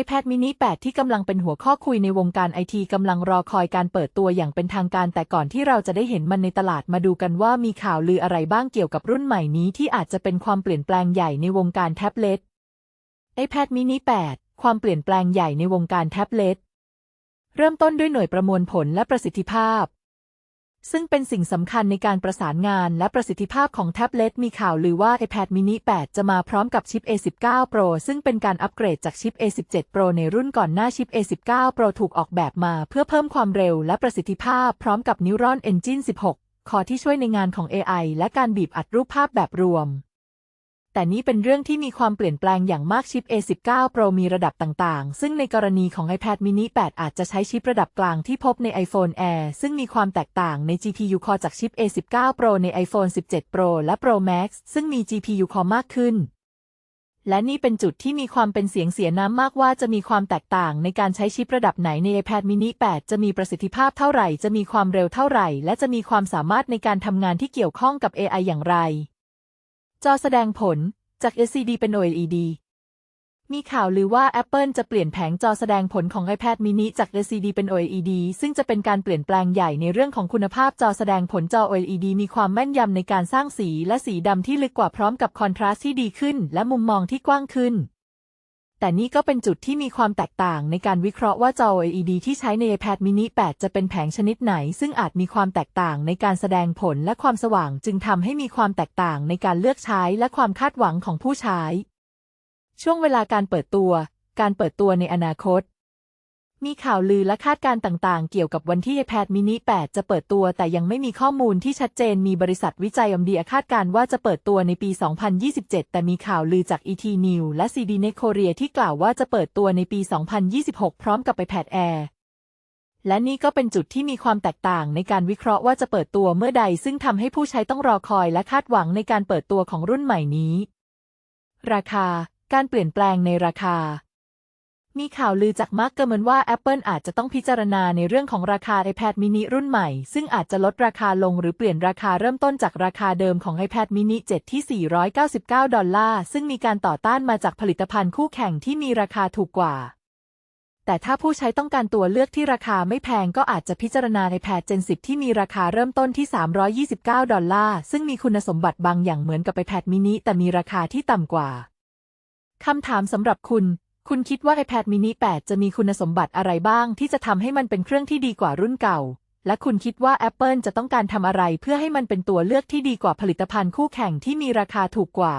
iPad mini 8 ที่กำลังเป็นหัวข้อคุยในวงการไอทีกำลังรอคอยการเปิดตัวอย่างเป็นทางการ แต่ก่อนที่เราจะได้เห็นมันในตลาดมาดูกันว่ามีข่าวลืออะไรบ้างเกี่ยวกับรุ่นใหม่นี้ที่อาจจะเป็นความเปลี่ยนแปลงใหญ่ในวงการแท็บเล็ต iPad mini 8 ความเปลี่ยนแปลงใหญ่ในวงการแท็บเล็ต เริ่มต้นด้วยหน่วยประมวลผลและประสิทธิภาพ ซึ่งเป็นสิ่งสำคัญในการประสานงานและประสิทธิภาพของแท็บเล็ตมีข่าวลือว่า iPad mini 8 จะมาพร้อมกับชิป A19 Pro ซึ่งเป็นการอัปเกรดจากชิป A17 Pro ในรุ่นก่อนหน้าชิป A19 Pro ถูกออกแบบมาเพื่อเพิ่มความเร็วและประสิทธิภาพพร้อมกับ Neuron Engine 16 คอที่ช่วยในงานของ AI และการบีบอัดรูปภาพแบบรวม แต่นี้เป็นเรื่องที่มีความเปลี่ยนแปลงอย่างมากชิป A19 Pro มีระดับต่างๆ ซึ่งในกรณีของ iPad mini 8 อาจจะใช้ชิประดับกลางที่พบใน iPhone Air ซึ่งมีความแตกต่างใน GPU Core จากชิป A19 Pro ใน iPhone 17 Pro และ Pro Max ซึ่งมี GPU Core มากขึ้นและนี่เป็นจุดที่มีความเป็นเสียงเสียน้ำมากว่าจะมีความแตกต่างในการใช้ชิประดับไหนใน iPad mini 8 จะมีประสิทธิภาพเท่าไหร่ จะมีความเร็วเท่าไหร่ และจะมีความสามารถในการทำงานที่เกี่ยวข้องกับ AI อย่างไร จอแสดงผลจาก LCD เป็น OLED มีข่าวลือว่า Apple จะเปลี่ยนแผงจอแสดงผลของ iPad mini จาก LCD เป็น OLED ซึ่งจะเป็นการเปลี่ยนแปลงใหญ่ในเรื่องของคุณภาพจอแสดงผลจอ OLED มีความแม่นยำในการสร้างสีและสีดำที่ลึกกว่าพร้อมกับคอนทราสต์ที่ดีขึ้น และมุมมองที่กว้างขึ้น แต่นี่ก็เป็นจุดที่มีความแตกต่างในการวิเคราะห์ว่าจอ LED ที่ใช้ใน iPad mini 8 จะเป็นแผงชนิดไหน ซึ่งอาจมีความแตกต่างในการแสดงผลและความสว่างจึงทำให้มีความแตกต่างในการเลือกใช้และความคาดหวังของผู้ใช้ ช่วงเวลาการเปิดตัว การเปิดตัวในอนาคต มีข่าวลือและคาดการณ์ต่างๆ เกี่ยวกับวันที่ iPad mini 8 จะเปิดตัว แต่ยังไม่มีข้อมูลที่ชัดเจน มีบริษัทวิจัยอมดีคาดการณ์ว่าจะเปิดตัวในปี 2027 แต่มีข่าวลือจาก ET New และ CDNet Korea ที่กล่าวว่าจะเปิดตัวในปี 2026 พร้อมกับ iPad Air และนี่ก็เป็นจุดที่มีความแตกต่างในการวิเคราะห์ว่าจะเปิดตัวเมื่อใด ซึ่งทำให้ผู้ใช้ต้องรอคอยและคาดหวังในการเปิดตัวของรุ่นใหม่นี้ ราคา การเปลี่ยนแปลงในราคา มีข่าวลือจากมาร์กเกอร์เมนว่า Apple อาจจะต้องพิจารณาในเรื่องของราคา iPad mini รุ่นใหม่ ซึ่งอาจจะลดราคาลงหรือเปลี่ยนราคาเริ่มต้นจากราคาเดิมของ iPad mini 7 ที่ 499 ดอลลาร์ ซึ่งมีการต่อต้านมาจากผลิตภัณฑ์คู่แข่งที่มีราคาถูกกว่า แต่ถ้าผู้ใช้ต้องการตัวเลือกที่ราคาไม่แพงก็อาจจะพิจารณา iPad Gen 10 ที่มีราคาเริ่มต้นที่ 329 ดอลลาร์ ซึ่งมีคุณสมบัติบางอย่างเหมือนกับ iPad mini แต่มีราคาที่ต่ำกว่าคำถามสำหรับคุณ คุณคิดว่า iPad mini 8 จะมีคุณสมบัติอะไรบ้าง ที่จะทำให้มันเป็นเครื่องที่ดีกว่ารุ่นเก่า และคุณคิดว่า Apple จะต้องการทำอะไรเพื่อให้มันเป็นตัวเลือกที่ดีกว่าผลิตภัณฑ์คู่แข่งที่มีราคาถูกกว่า